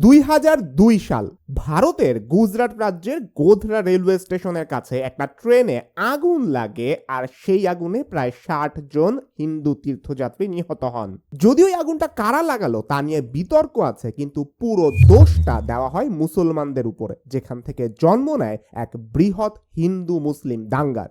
দুই হাজার দুই সাল ভারতের গুজরাট রাজ্যের গোধরা রেলওয়ে স্টেশনের কাছে একটা ট্রেনে আগুন লাগে আর সেই আগুনে প্রায় ষাট জন হিন্দু তীর্থযাত্রী নিহত হন। যদিও আগুনটা কারা লাগালো তা নিয়ে বিতর্ক আছে, কিন্তু পুরো দোষটা দেওয়া হয় মুসলমানদের উপরে, যেখান থেকে জন্ম নেয় এক বৃহৎ হিন্দু মুসলিম দাঙ্গার।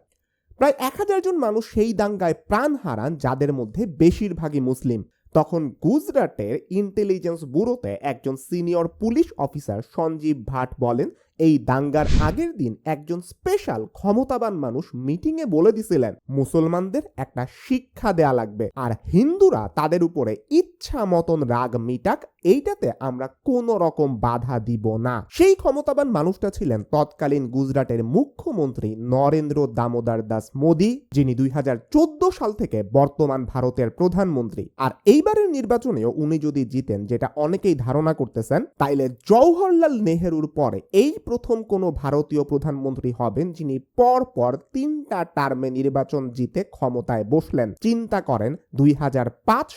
প্রায় এক হাজার জন মানুষ সেই দাঙ্গায় প্রাণ হারান, যাদের মধ্যে বেশিরভাগই মুসলিম। তখন গুজরাটের ইন্টেলিজেন্স ব্যুরোতে একজন senior police officer Sanjiv Bhatt বলেন এই দাঙ্গার আগের দিন একজন স্পেশাল ক্ষমতাবান মানুষ মিটিংয়ে বলে দিছিলেন, মুসলমানদের একটা শিক্ষা দেয়া লাগবে আর হিন্দুরা তাদের উপরে ইচ্ছা মতন রাগ মিটাক, এইটাতে আমরা কোনো রকম বাধা দিব না। সেই ক্ষমতাবান মানুষটা ছিলেন তৎকালীন গুজরাটের মুখ্যমন্ত্রী নরেন্দ্র দামোদর দাস মোদী, যিনি দুই হাজার চোদ্দ সাল থেকে বর্তমান ভারতের প্রধানমন্ত্রী। আর এইবারের নির্বাচনেও উনি যদি জিতেন, যেটা অনেকেই ধারণা করতেছেন, তাইলে জওহরলাল নেহেরুর পরে এই প্রথম কোনো ভারতীয় প্রধানমন্ত্রী হবেন যিনি পর পর তিনটা টার্মে নির্বাচন জিতে ক্ষমতায় বসলেন। চিন্তা করেন, দুই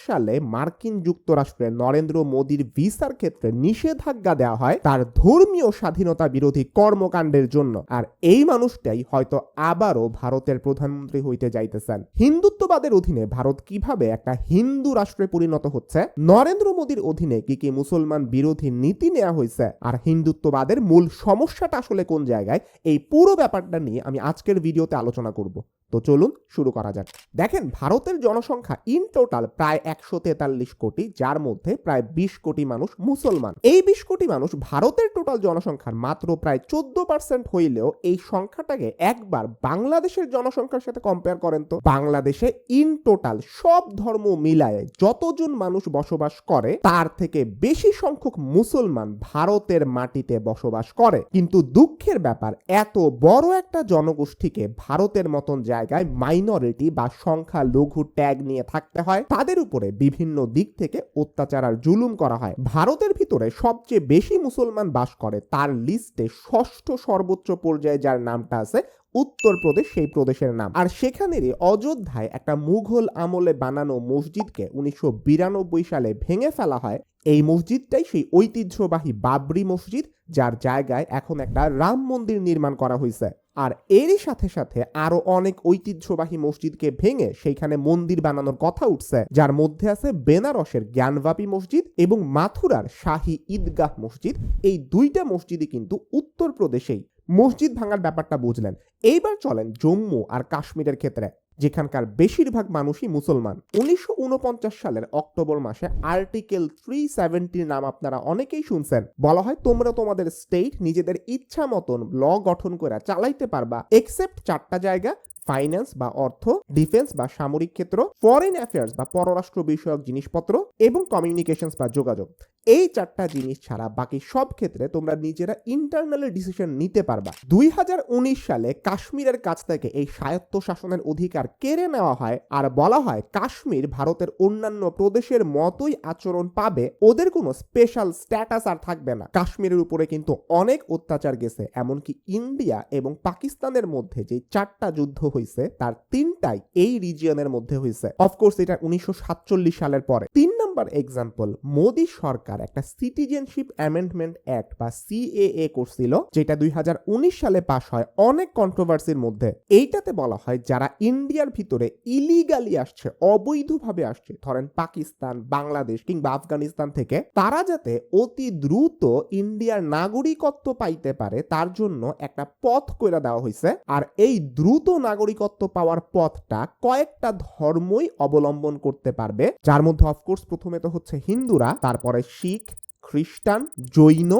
সালে মার্কিন যুক্তরাষ্ট্রে নরেন্দ্র মোদীর ভিসার ক্ষেত্রে নিষেধাজ্ঞা দেওয়া হয় তার ধর্মীয় স্বাধীনতা বিরোধী কর্মকাণ্ডের জন্য। আর এই মানুষটাই হয়তো আবারও ভারতের প্রধানমন্ত্রী হইতে যাইতেছেন। হিন্দুত্ববাদের অধীনে ভারত কীভাবে একটা হিন্দু রাষ্ট্রে পরিণত হচ্ছে? নরেন্দ্র মোদীর অধীনে কি কি মুসলমান বিরোধী নীতি নেওয়া হয়েছে আর হিন্দুত্ববাদের মূল সমস্যাটা আসলে কোন জায়গায় এই পুরো ব্যাপারটা নিয়ে আমি আজকের ভিডিওতে আলোচনা করব। তো চলুন শুরু করা যাক। দেখেন, ভারতের জনসংখ্যা ইন টোটাল প্রায় একশো তেতাল্লিশ কোটি, যার মধ্যে প্রায় বিশ কোটি মানুষ মুসলমান। এই বিশ কোটি মানুষ ভারতের টোটাল জনসংখ্যার মাত্র প্রায় চোদ্দ পার্সেন্ট হইলেও এই সংখ্যাটাকে একবার বাংলাদেশের জনসংখ্যার সাথে কম্পেয়ার করেন তো। বাংলাদেশে ইন টোটাল সব ধর্ম মিলায়ে যতজন মানুষ বসবাস করে, তার থেকে বেশি সংখ্যক মুসলমান ভারতের মাটিতে বসবাস করে। কিন্তু দুঃখের ব্যাপার, এত বড় একটা জনগোষ্ঠীকে ভারতের মতন জায়গায় মাইনরিটি বা সংখ্যা লঘু ট্যাগ নিয়ে থাকতে হয়। তাদের উপরে বিভিন্ন দিক থেকে অত্যাচার আর জুলুম করা হয়। ভারতের ভিতরে সবচেয়ে বেশি মুসলমান বাস করে তার লিস্টে ষষ্ঠ সর্বোচ্চ পর্যায়ে যার নামটা আছে উত্তরপ্রদেশ সেই প্রদেশের নাম। আর সেখানেরই অযোধ্যায় একটা মুঘল আমলে বানানো মসজিদকে উনিশশো বিরানব্বই সালে ভেঙে ফেলা হয়, এই মসজিদটাই সেই ঐতিহ্যবাহী বাবরি মসজিদ যার জায়গায় এখন একটা রাম মন্দির নির্মাণ করা হয়েছে আর এরই সাথে সাথে আরও অনেক ঐতিহ্যবাহী মসজিদকে ভেঙে সেইখানে মন্দির বানানোর কথা উঠছে, যার মধ্যে আছে বেনারসের জ্ঞানবাপী মসজিদ এবং মাথুরার শাহী ঈদগাহ মসজিদ। এই দুইটা মসজিদই কিন্তু উত্তরপ্রদেশেই। মসজিদ ভাঙার ব্যাপারটা বুঝলেন। এইবার চলেন জম্মু আর কাশ্মীরের ক্ষেত্রে। যেখানকার বেশিরভাগ মানুষই মুসলমান। উনিশশো উনপঞ্চাশ সালের অক্টোবর মাসে আর্টিকেল থ্রি সেভেন্টির নাম আপনারা অনেকেই শুনছেন। বলা হয়, তোমরা তোমাদের স্টেট নিজেদের ইচ্ছা মতন ল গঠন করে চালাইতে পারবা এক্সেপ্ট চারটা জায়গা ফাইন্যান্স বা অর্থ ডিফেন্স বা সামরিক ক্ষেত্র ফরেন অ্যাফেয়ার্স বা পররাষ্ট্র বিষয়ক জিনিসপত্র এবং কমিউনিকেশনস বা যোগাযোগ। এই চারটা জিনিস ছাড়া বাকি সব ক্ষেত্রে তোমরা নিজেরা ইন্টারনালি ডিসিশন নিতে পারবা। দুই হাজার উনিশ সালে কাশ্মীরের কাছ থেকে এই স্বায়ত্ত শাসনের অধিকার কেড়ে নেওয়া হয় আর বলা হয় কাশ্মীর ভারতের অন্যান্য প্রদেশের মতোই আচরণ পাবে, ওদের কোনো স্পেশাল স্ট্যাটাস আর থাকবে না। কাশ্মীরের উপরে কিন্তু অনেক অত্যাচার গেছে, এমনকি ইন্ডিয়া এবং পাকিস্তানের মধ্যে যে চারটা যুদ্ধ হয়েছে তার তিনটাই এই রিজিয়নের মধ্যে হয়েছে অফকোর্স এটা উনিশশো সাতচল্লিশ সালের পরে। তিন নাম্বার এক্সাম্পল মোদী সরকার। একটা সিটিজেনশিপ অ্যামেন্ডমেন্ট অ্যাক্ট বা সিএএ করছিল, যেটা দুই সালে পাশ হয় অনেক কন্ট্রোভার্সির মধ্যে। এইটাতে বলা হয় যারা ইন্ডিয়ার ভিতরে ইলিগালি আসছে, অবৈধভাবে আসছে, ধরেন পাকিস্তান, বাংলাদেশ কিংবা আফগানিস্তান থেকে, তারা যাতে অতি দ্রুত ইন্ডিয়ার নাগরিকত্ব পাইতে পারে, তার জন্য একটা পথ করে দেওয়া হয়েছে আর এই দ্রুত নাগরিকত্ব পাওয়ার পথটা কয়েকটা ধর্মই অবলম্বন করতে পারবে। যার মধ্যে অফকোর্স প্রথমে তো হচ্ছে হিন্দুরা, তারপরে শিখ খ্রিস্টান জৈন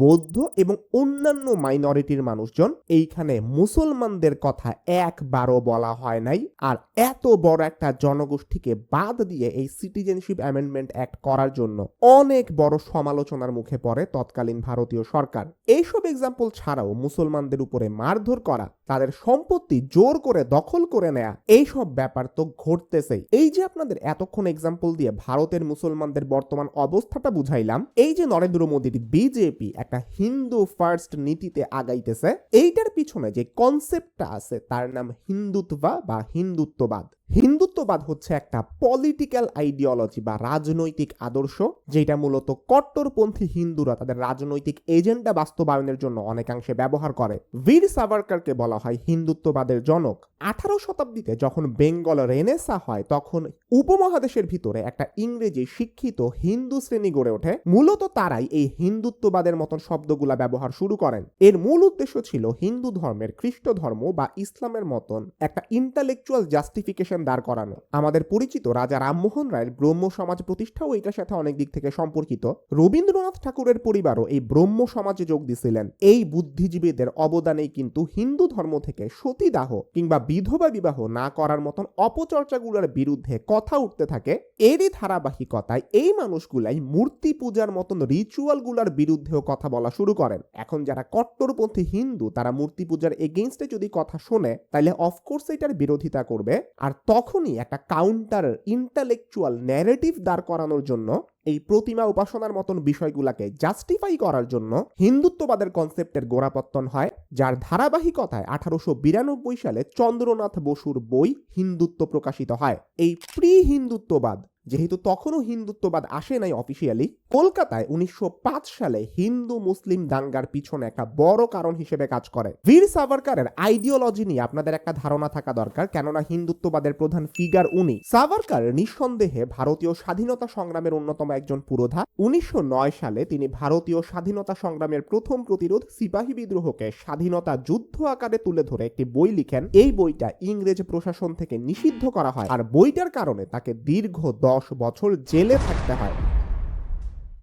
বৌদ্ধ এবং অন্যান্য মাইনরিটির মানুষজন এইখানে মুসলমানদের কথা একবারও বলা হয় নাই। আর এত বড় একটা জনগোষ্ঠীকে বাদ দিয়ে এই সিটিজেনশিপ অ্যামেন্ডমেন্ট অ্যাক্ট করার জন্য অনেক বড় সমালোচনার মুখে পড়ে তৎকালীন ভারতীয় সরকার। এইসব এক্সাম্পল ছাড়াও মুসলমানদের উপরে মারধর করা, তাদের সম্পত্তি জোর করে দখল করে নেয়া, এইসব ব্যাপার তো ঘটতেছেই। এই যে আপনাদের এতক্ষণ এক্সাম্পল দিয়ে ভারতের মুসলমানদের বর্তমান অবস্থাটা বুঝাইলাম, এই যে নরেন্দ্র মোদীর বিজেপি একটা হিন্দু ফার্স্ট নীতিতে আগাইতেছে। এইটার পিছনে যে কনসেপ্টটা আছে, তার নাম হিন্দুত্বা বা হিন্দুত্ববাদ। হিন্দুত্ববাদ হচ্ছে একটা পলিটিক্যাল আইডিওলজি বা রাজনৈতিক আদর্শ যেটা মূলত কট্টরপন্থী হিন্দুরা তাদের রাজনৈতিক এজেন্ডা বাস্তবায়নের জন্য অনেকাংশে ব্যবহার করে। বীর সাভারকারকে বলা হয় হিন্দুত্ববাদের জনক। আঠারো শতাব্দীতে যখন বেঙ্গল রেনেসা হয়, তখন উপমহাদেশের ভিতরে একটা ইংরেজি শিক্ষিত হিন্দু শ্রেণি গড়ে ওঠে। মূলত তারাই এই হিন্দুত্ববাদের মতন শব্দগুলা ব্যবহার শুরু করেন। এর মূল উদ্দেশ্য ছিল হিন্দু ধর্মের খ্রিস্ট ধর্ম বা ইসলামের মতন একটা ইন্টালেকচুয়াল জাস্টিফিকেশন দাঁড় করানো। আমাদের পরিচিত রাজা রামমোহন রায়ের ব্রহ্ম সমাজ প্রতিষ্ঠাও এটার সাথে অনেক দিক থেকে সম্পর্কিত। রবীন্দ্রনাথ ঠাকুরের পরিবারও এই ব্রহ্ম সমাজে যোগ দিছিলেন। এই বুদ্ধিজীবীদের অবদানেই কিন্তু হিন্দু ধর্ম থেকে সতীদাহ কিংবা বিধবা বিবাহ না করার মতন অপচর্চাগুলোর বিরুদ্ধে কথা উঠতে থাকে। এরই ধারাবাহিকতায় এই মানুষগুলাই মূর্তি পূজার মতন রিচুয়ালগুলোর বিরুদ্ধেও কথা বলা শুরু করেন। এখন যারা কট্টরপন্থী হিন্দু, তারা মূর্তি পূজার এগেইনস্টে যদি কথা শোনে তাহলে অফকোর্স এটার বিরোধিতা করবে। আর তখনই একটা কাউন্টার ইন্টালেকচুয়াল ন্যারেটিভ দাঁড় করানোর জন্য এই প্রতিমা উপাসনার মতন বিষয়গুলোকে জাস্টিফাই করার জন্য হিন্দুত্ববাদের কনসেপ্টের গোড়াপত্তন হয়, যার ধারাবাহিকতায় আঠারোশো বিরানব্বই সালে চন্দ্রনাথ বসুর বই হিন্দুত্ব প্রকাশিত হয়। এই প্রি হিন্দুত্ববাদ যেহেতু তখনও হিন্দুত্ববাদ আসে নাই অফিসিয়ালি কলকাতায় উনিশশো পাঁচ সালে হিন্দু মুসলিম দাঙ্গার পিছনে একটা বড় কারণ হিসেবে কাজ করে। বীর সাভারকারের আইডিওলজি নিয়ে আপনাদের একটা ধারণা থাকা দরকার, কেননা হিন্দুত্ববাদের প্রধান ফিগার উনি। সাভারকার নিঃসন্দেহে ভারতীয় স্বাধীনতা সংগ্রামের অন্যতম একজন পুরোধা। উনিশশো নয় সালে তিনি ভারতীয় স্বাধীনতা সংগ্রামের প্রথম প্রতিরোধ সিপাহী বিদ্রোহকে স্বাধীনতা যুদ্ধ আকারে তুলে ধরে একটি বই লিখেন। এই বইটা ইংরেজ প্রশাসন থেকে নিষিদ্ধ করা হয়। আর বইটার কারণে তাকে দীর্ঘ দশ বছর জেলে থাকতে হয়।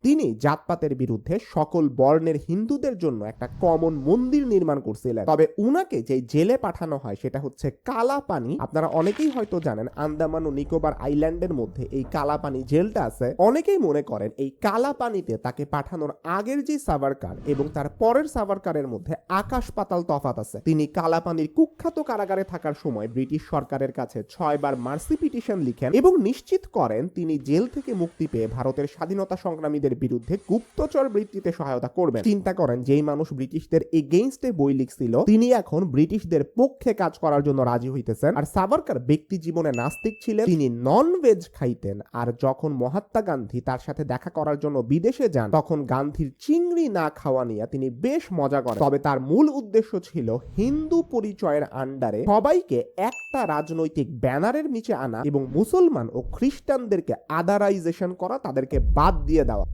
তিনি জাতপাতের বিরুদ্ধে সকল বর্ণের হিন্দুদের জন্য একটা কমন মন্দির নির্মাণ করছিলেন। তবে উনাকে যে জেলে পাঠানো হয়, সেটা হচ্ছে কালাপানি। আপনারা অনেকেই হয়তো জানেন, আন্দামান ও নিকোবর আইল্যান্ডের মধ্যে এই কালাপানি জেলটা আছে। অনেকেই মনে করেন এই কালাপানিতে তাকে পাঠানোর আগের যে সাভারকার এবং তার পরের সাভারকারের মধ্যে আকাশ পাতাল তফাত আছে। তিনি কালাপানির কুখ্যাত কারাগারে থাকার সময় ব্রিটিশ সরকারের কাছে ছয়বার মার্সি পিটিশন লিখেন এবং নিশ্চিত করেন তিনি জেল থেকে মুক্তি পেয়ে ভারতের স্বাধীনতা সংগ্রামীদের বিরুদ্ধে গুপ্তচর বৃত্তিতে সহায়তা করবেন। চিন্তা করেন, যেই মানুষ ব্রিটিশদের এগেইনস্টে বই লিখছিল, তিনি এখন ব্রিটিশদের পক্ষে কাজ করার জন্য রাজি হইতেছেন। আর সাভারকার ব্যক্তি জীবনে নাস্তিক ছিলেন, তিনি নন ভেজ খাইতেন। আর যখন মহাত্মা গান্ধী তার সাথে দেখা করার জন্য বিদেশে যান, তখন গান্ধীর চিংড়ি না খাওয়া নিয়ে তিনি বেশ মজা করেন। তবে তার মূল উদ্দেশ্য ছিল হিন্দু পরিচয়ের আন্ডারে সবাইকে একটা রাজনৈতিক ব্যানারের নিচে আনা এবং মুসলমান ও খ্রিস্টানদেরকে আদারাইজেশন করা, তাদেরকে বাদ দিয়ে দেওয়া।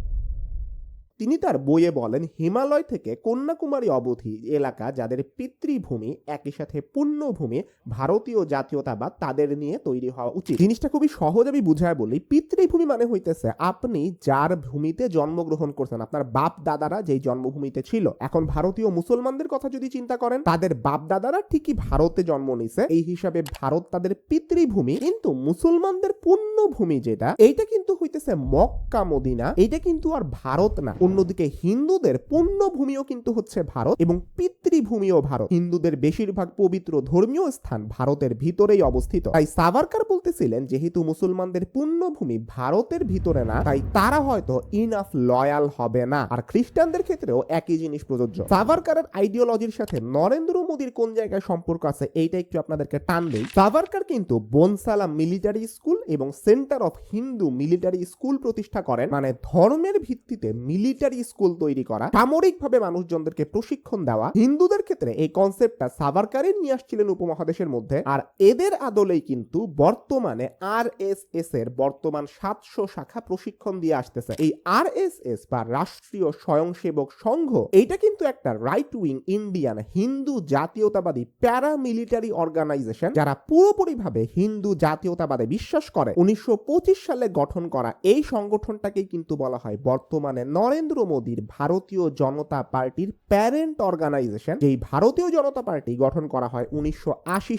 তিনি তার বইয়ে বলেন, হিমালয় থেকে কন্যাকুমারী অবধি এলাকা যাদের পিতৃভূমি একই সাথে পুণ্যভূমি, ভারতীয় জাতীয়তাবাদ তাদের নিয়ে তৈরি হওয়া উচিত। জিনিসটা খুবই সহজ আমি বুঝায় বলি। পিতৃভূমি মানে হইতেছে আপনি যার ভূমিতে জন্মগ্রহণ করছেন, আপনার বাপ দাদারা যেই জন্মভূমিতে ছিল। এখন ভারতীয় মুসলমানদের কথা যদি চিন্তা করেন, তাদের বাপ দাদারা ঠিকই ভারতে জন্ম নিছে, এই হিসাবে ভারত তাদের পিতৃভূমি। কিন্তু মুসলমানদের পুণ্যভূমি যেটা, এইটা কিন্তু হইতেছে মক্কা, মদিনা, এইটা কিন্তু আর ভারত না। অন্যদিকে হিন্দুদের পুণ্যভূমিও কিন্তু হচ্ছে ভারত এবং পিতৃভূমিও ভারত। হিন্দুদের বেশিরভাগ পবিত্র ধর্মীয় স্থান ভারতের ভিতরেই অবস্থিত। তাই সাভারকার বলতেছিলেন, যেহেতু মুসলমানদের পুণ্যভূমি ভারতের ভিতরে না, তাই তারা হয়তো ইনাফ লয়াল হবে না। আর খ্রিস্টানদের ক্ষেত্রেও একই জিনিস প্রযোজ্য। সাভারকারের আইডিওলজির সাথে নরেন্দ্র মোদীর কোন জায়গায় সম্পর্ক আছে, এইটা একটু আপনাদেরকে টান দেই। সাভারকার কিন্তু বনসালা মিলিটারি স্কুল এবং centre of Hindu military school প্রতিষ্ঠা করেন। মানে ধর্মের ভিত্তিতে মিলিটারি স্কুল তৈরি করা, সামরিকভাবে মানুষজনদেরকে প্রশিক্ষণ দেওয়া, হিন্দুদের ক্ষেত্রে এই কনসেপ্টটা সাভারকারই নিয়ে আসছিলেন উপমহাদেশের মধ্যে, আর এদের আদলেই কিন্তু বর্তমানে আর এস এর বর্তমান সাতশো শাখা প্রশিক্ষণ দিয়ে আসতেছে। এই আর এস এস বা রাষ্ট্রীয় স্বয়ংসেবক সংঘ, এইটা কিন্তু একটা রাইট উইং ইন্ডিয়ান হিন্দু জাতীয়তাবাদী প্যারামিলিটারি অর্গানাইজেশন যারা পুরোপুরিভাবে হিন্দু জাতীয়তাবাদে বিশ্বাস করে। উনিশশো পঁচিশ সালে গঠন করা এই সংগঠনটাকেই কিন্তু বলা হয় বর্তমানে নরেন্দ্র মোদীর ভারতীয় জনতা পার্টির প্যারেন্ট অর্গানাইজেশন, যেই ভারতীয় জনতা পার্টি গঠন করা হয় উনিশশো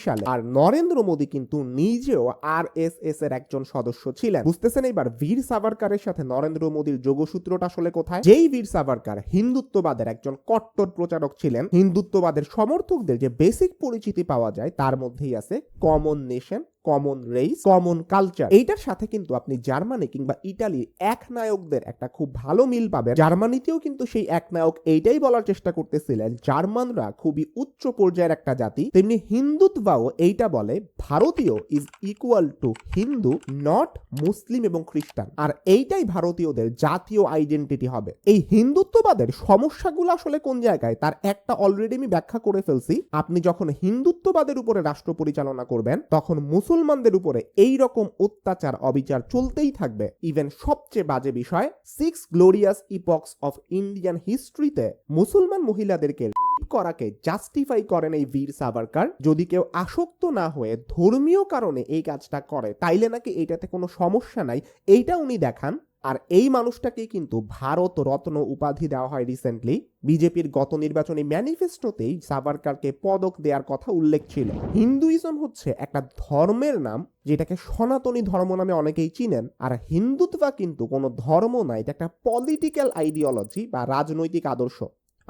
সালে। আর নরেন্দ্র মোদী কিন্তু নিজেও আর এস এস এর একজন সদস্য ছিলেন। বুঝতেছেন এবার বীর সাভারকারের সাথে নরেন্দ্র মোদীর যোগসূত্রটা আসলে কোথায়? যেই বীর সাভারকার হিন্দুত্ববাদের একজন কট্টর প্রচারক ছিলেন, হিন্দুত্ববাদের সমর্থকদের যে বেসিক পরিচিতি পাওয়া যায়, তার মধ্যেই আছে common nation common race common culture এইটার সাথে কিন্তু আপনি জার্মানি কিংবা ইটালির এক নায়কদের একটা খুব ভালো মিল পাবেন। জার্মানিতেও কিন্তু সেই এক নায়ক এইটাই বলার চেষ্টা করতেছিলেন, জার্মানরা খুবই উচ্চ পর্যায়ের একটা জাতি। তেমনি হিন্দুত্বাও এইটা বলে, ভারতীয় is equal to Hindu not Muslim এবং খ্রিস্টান। আর এইটাই ভারতীয়দের জাতীয় আইডেন্টিটি হবে। এই হিন্দুত্ববাদের সমস্যাগুলো আসলে কোন জায়গায়? তার একটা অলরেডি আমি ব্যাখ্যা করে ফেলছি। আপনি যখন হিন্দুত্ববাদের উপরে রাষ্ট্র পরিচালনা করবেন, তখন মুসলমানদের উপরে এই রকম অত্যাচার, অবিচার চলতেই থাকবে। ইভেন সবচেয়ে বাজে বিষয় six glorious epochs of Indian হিস্ট্রিতে মুসলমান মহিলাদেরকে করাকে জাস্টিফাই করেন এই বীর সাভারকার। যদি কেউ আসক্ত না হয়ে ধর্মীয় কারণে এই কাজটা করে, তাইলে নাকি এইটাতে কোনো সমস্যা নাই। এইটা উনি দেখান। আর এই মানুষটাকে কিন্তু ভারত রত্ন উপাধি দেওয়া হয় রিসেন্টলি বিজেপির গত নির্বাচনী ম্যানিফেস্টোতেই সাভারকারকে পদক দেওয়ার কথা উল্লেখ ছিল। হিন্দুইজম হচ্ছে একটা ধর্মের নাম যেটাকে সনাতনী ধর্ম নামে অনেকেই চিনেন, আর হিন্দুত্বা কিন্তু কোনো ধর্ম না, এটা একটা পলিটিক্যাল আইডিওলজি বা রাজনৈতিক আদর্শ।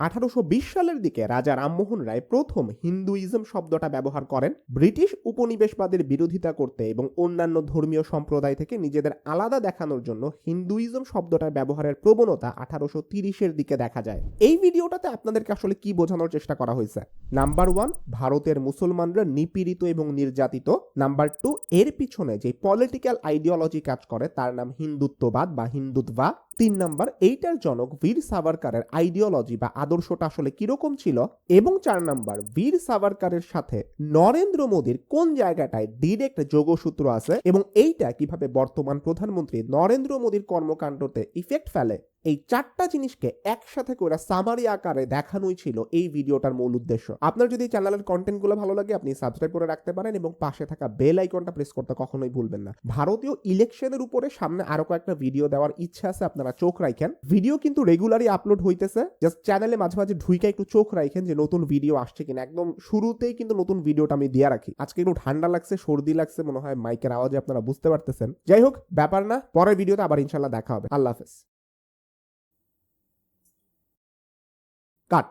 আঠারোশো বিশ সালের দিকে রাজা রামমোহন রায় প্রথম হিন্দুইজম শব্দটা ব্যবহার করেন ব্রিটিশ উপনিবেশবাদের বিরোধিতা করতে এবং অন্যান্য ধর্মীয় সম্প্রদায় থেকে নিজেদের আলাদা দেখানোর জন্য হিন্দুইজম শব্দটা ব্যবহারের প্রবণতা আঠারোশো তিরিশের দিকে দেখা যায়। এই ভিডিওটাতে আপনাদেরকে আসলে কি বোঝানোর চেষ্টা করা হয়েছে? নাম্বার ওয়ান, ভারতের মুসলমানরা নিপীড়িত এবং নির্যাতিত। নাম্বার টু, এর পিছনে যে পলিটিক্যাল আইডিওলজি কাজ করে, তার নাম হিন্দুত্ববাদ বা হিন্দুত্বা। তিন নম্বর, এইটার জনক বীর সাভারকারের আইডিওলজি বা আদর্শটা আসলে কীরকম ছিল? এবং চার নম্বর, বীর সাভারকারের সাথে নরেন্দ্র মোদীর কোন জায়গাটায় ডিরেক্ট যোগসূত্র আছে? এবং এইটা কীভাবে বর্তমান প্রধানমন্ত্রী নরেন্দ্র মোদীর কর্মকাণ্ডতে ইফেক্ট ফেলে? এই চারটা জিনিসকে একসাথে করে সামারি আকারে দেখানোই ছিল এই ভিডিওটার মূল উদ্দেশ্য। আপনার যদি চ্যানেলের কন্টেন্টগুলো ভালো লাগে, আপনি সাবস্ক্রাইব করে রাখতে পারেন এবং পাশে থাকা বেল আইকনটা প্রেস করতে কখনোই ভুলবেন না। ভারতীয় ইলেকশনের উপরে সামনে আরও কয়েকটা ভিডিও দেওয়ার ইচ্ছা আছে, আপনারা চোখ রাখেন ভিডিও কিন্তু রেগুলারই আপলোড হইতেছে জাস্ট চ্যানেলে মাঝে মাঝে ঢুইকা একটু চোখ রাখেন যে নতুন ভিডিও আসছে কিনা। একদম শুরুতেই কিন্তু নতুন ভিডিওটা আমি দিয়ে রাখি। আজকে একটু ঠান্ডা লাগছে, সর্দি লাগছে, মনে হয় মাইকের আওয়াজে আপনারা বুঝতে পারতেছেন। যাই হোক, ব্যাপার না, পরের ভিডিওতে আবার ইনশাল্লাহ দেখা হবে। আল্লাহ হাফেজ। কাট